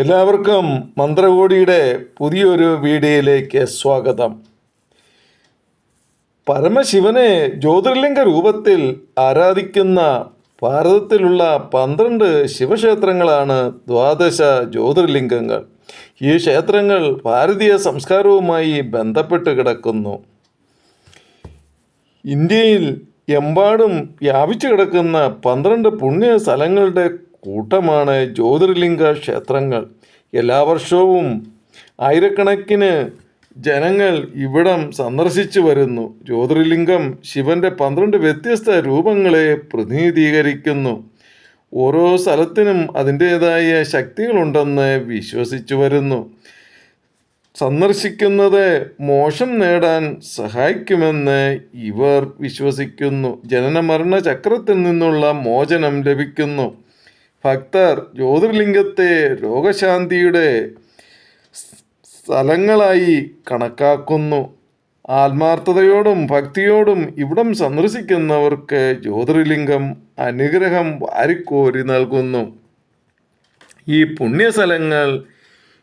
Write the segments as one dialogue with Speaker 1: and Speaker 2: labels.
Speaker 1: എല്ലാവർക്കും മന്ത്രകോടിയുടെ പുതിയൊരു വീഡിയോയിലേക്ക് സ്വാഗതം. പരമശിവനെ ജ്യോതിർലിംഗ രൂപത്തിൽ ആരാധിക്കുന്ന ഭാരതത്തിലുള്ള പന്ത്രണ്ട് ശിവക്ഷേത്രങ്ങളാണ് ദ്വാദശ ജ്യോതിർലിംഗങ്ങൾ. ഈ ക്ഷേത്രങ്ങൾ ഭാരതീയ സംസ്കാരവുമായി ബന്ധപ്പെട്ട് കിടക്കുന്നു. ഇന്ത്യയിൽ എമ്പാടും വ്യാപിച്ചു കിടക്കുന്ന പന്ത്രണ്ട് പുണ്യ സ്ഥലങ്ങളുടെ കൂട്ടമാണ് ജ്യോതിർലിംഗ ക്ഷേത്രങ്ങൾ. എല്ലാ വർഷവും ആയിരക്കണക്കിന് ജനങ്ങൾ ഇവിടം സന്ദർശിച്ചു വരുന്നു. ജ്യോതിർലിംഗം ശിവന്റെ പന്ത്രണ്ട് വ്യത്യസ്ത രൂപങ്ങളെ പ്രതിനിധീകരിക്കുന്നു. ഓരോ സ്ഥലത്തിനും അതിന്റേതായ ശക്തികളുണ്ടെന്ന് വിശ്വസിച്ചു വരുന്നു. സന്ദർശിക്കുന്നത് മോശം നേടാൻ സഹായിക്കുമെന്ന് ഇവർ വിശ്വസിക്കുന്നു. ജനന മരണ ചക്രത്തിൽ നിന്നുള്ള മോചനം ലഭിക്കുന്നു. ഭക്തർ ജ്യോതിർലിംഗത്തെ രോഗശാന്തിയുടെ സ്ഥലങ്ങളായി കണക്കാക്കുന്നു. ആത്മാർത്ഥതയോടും ഭക്തിയോടും ഇവിടം സന്ദർശിക്കുന്നവർക്ക് ജ്യോതിർലിംഗം അനുഗ്രഹം വാരിക്കോരി നൽകുന്നു. ഈ പുണ്യസ്ഥലങ്ങൾ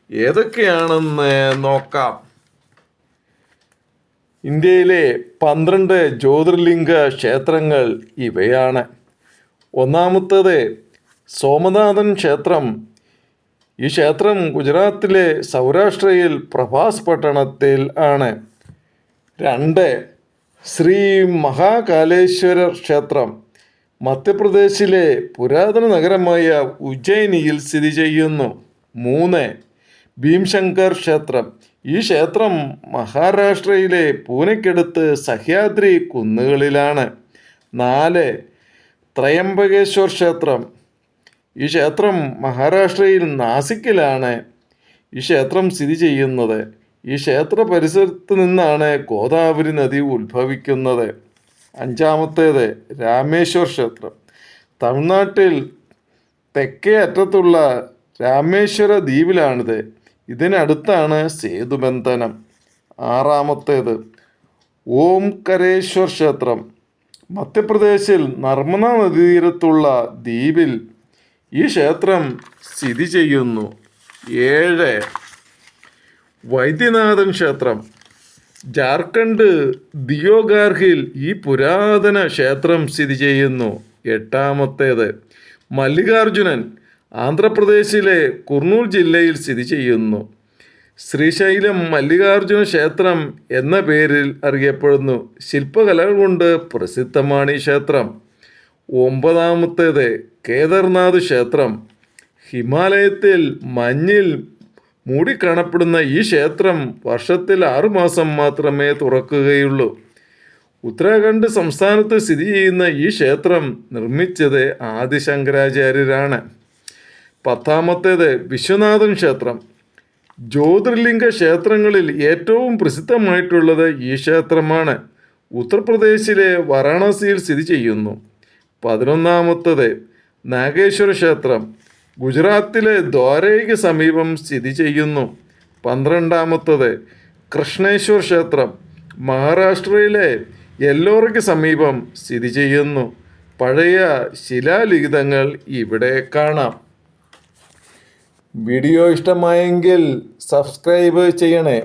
Speaker 1: ഏതൊക്കെയാണെന്ന് നോക്കാം. ഇന്ത്യയിലെ പന്ത്രണ്ട് ജ്യോതിർലിംഗ ക്ഷേത്രങ്ങൾ ഇവയാണ്. ഒന്നാമത്തേത് സോമനാഥൻ ക്ഷേത്രം. ഈ ക്ഷേത്രം ഗുജറാത്തിലെ സൗരാഷ്ട്രയിൽ പ്രഭാസ് പട്ടണത്തിൽ ആണ്. രണ്ട് ശ്രീ മഹാകാലേശ്വര ക്ഷേത്രം. മധ്യപ്രദേശിലെ പുരാതന നഗരമായ ഉജ്ജയിനിയിൽ സ്ഥിതി ചെയ്യുന്നു. മൂന്ന് ഭീംശങ്കർ ക്ഷേത്രം. ഈ ക്ഷേത്രം മഹാരാഷ്ട്രയിലെ പൂനെക്കടുത്ത് സഹ്യാദ്രി കുന്നുകളിലാണ്. നാല് ത്രയംബകേശ്വർ ക്ഷേത്രം. ഈ ക്ഷേത്രം മഹാരാഷ്ട്രയിൽ നാസിക്കിലാണ് ഈ ക്ഷേത്രം സ്ഥിതി ചെയ്യുന്നത്. ഈ ക്ഷേത്ര പരിസരത്ത് നിന്നാണ് ഗോദാവരി നദി ഉത്ഭവിക്കുന്നത്. അഞ്ചാമത്തേത് രാമേശ്വർ ക്ഷേത്രം. തമിഴ്നാട്ടിൽ തെക്കേ അറ്റത്തുള്ള രാമേശ്വര ദ്വീപിലാണിത്. ഇതിനടുത്താണ് സേതുബന്ധനം. ആറാമത്തേത് ഓംകരേശ്വർ ക്ഷേത്രം. മധ്യപ്രദേശിൽ നർമ്മദ നദീതീരത്തുള്ള ദ്വീപിൽ ഈ ക്ഷേത്രം സ്ഥിതി ചെയ്യുന്നു ഏഴ് വൈദ്യനാഥൻ ക്ഷേത്രം. ജാർഖണ്ഡ് ദിയോഗാർഹിൽ ഈ പുരാതന ക്ഷേത്രം സ്ഥിതി ചെയ്യുന്നു. എട്ടാമത്തേത് മല്ലികാർജുനൻ ആന്ധ്രാപ്രദേശിലെ കുർണൂൽ ജില്ലയിൽ സ്ഥിതി ചെയ്യുന്നു. ശ്രീശൈലം മല്ലികാർജുന ക്ഷേത്രം എന്ന പേരിൽ അറിയപ്പെടുന്നു. ശില്പകലകൾ കൊണ്ട് പ്രസിദ്ധമാണ് ഈ ക്ഷേത്രം. ഒമ്പതാമത്തേത് കേദാർനാഥ് ക്ഷേത്രം. ഹിമാലയത്തിൽ മഞ്ഞിൽ മൂടിക്കാണപ്പെടുന്ന ഈ ക്ഷേത്രം വർഷത്തിൽ ആറുമാസം മാത്രമേ തുറക്കുകയുള്ളൂ. ഉത്തരാഖണ്ഡ് സംസ്ഥാനത്ത് സ്ഥിതി ചെയ്യുന്ന ഈ ക്ഷേത്രം നിർമ്മിച്ചത് ആദിശങ്കരാചാര്യരാണ്. പത്താമത്തേത് വിശ്വനാഥൻ ക്ഷേത്രം. ജ്യോതിർലിംഗ ക്ഷേത്രങ്ങളിൽ ഏറ്റവും പ്രസിദ്ധമായിട്ടുള്ളത് ഈ ക്ഷേത്രമാണ്. ഉത്തർപ്രദേശിലെ വാരാണസിയിൽ സ്ഥിതി ചെയ്യുന്നു. പതിനൊന്നാമത്തത് നാഗേശ്വര ക്ഷേത്രം. ഗുജറാത്തിലെ ദ്വാരയ്ക്ക് സമീപം സ്ഥിതി ചെയ്യുന്നു. പന്ത്രണ്ടാമത്തത് കൃഷ്ണേശ്വർ ക്ഷേത്രം. മഹാരാഷ്ട്രയിലെ എല്ലോറയ്ക്ക് സമീപം സ്ഥിതി ചെയ്യുന്നു. പഴയ ശിലാലിഖിതങ്ങൾ ഇവിടെ കാണാം. വീഡിയോ ഇഷ്ടമായെങ്കിൽ സബ്സ്ക്രൈബ് ചെയ്യണേ.